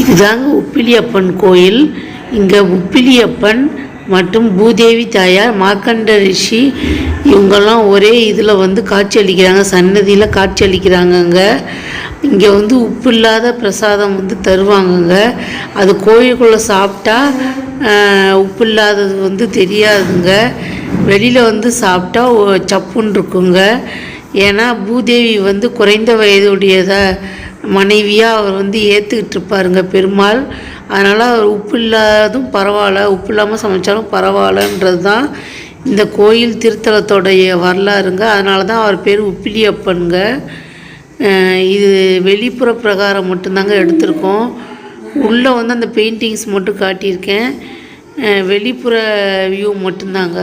இதுதாங்க உப்பிலியப்பன் கோயில். இங்கே உப்பிலியப்பன் மற்றும் பூதேவி தாயார் மார்க்கண்ட ரிஷி இவங்கெல்லாம் ஒரே இதில் வந்து காட்சி அளிக்கிறாங்க சன்னதியில் காட்சி அளிக்கிறாங்கங்க இங்கே வந்து உப்பு இல்லாத பிரசாதம் வந்து தருவாங்கங்க. அது கோயிலுக்குள்ளே சாப்பிட்டா உப்பு இல்லாதது வந்து தெரியாதுங்க. வெளியில் வந்து சாப்பிட்டா சப்புன்னு இருக்குங்க ஏன்னா பூதேவி வந்து குறைந்த வயதுடையதாக மனைவியாக அவர் வந்து ஏற்றுக்கிட்டு இருப்பாருங்க பெருமாள். அதனால் அவர் உப்பு இல்லாதும் பரவாயில்ல உப்பு இல்லாமல் சமைச்சாலும் பரவாயில்லன்றது தான் இந்த கோயில் திருத்தலத்தோடைய வரலாறுங்க. அதனால தான் அவர் பேர் உப்பிலியப்பனுங்க. இது வெளிப்புற பிரகாரம் மட்டும்தாங்க எடுத்திருக்கோம். உள்ளே வந்து அந்த பெயிண்டிங்ஸ் மட்டும் காட்டியிருக்கேன். வெளிப்புற வியூ மட்டும்தாங்க.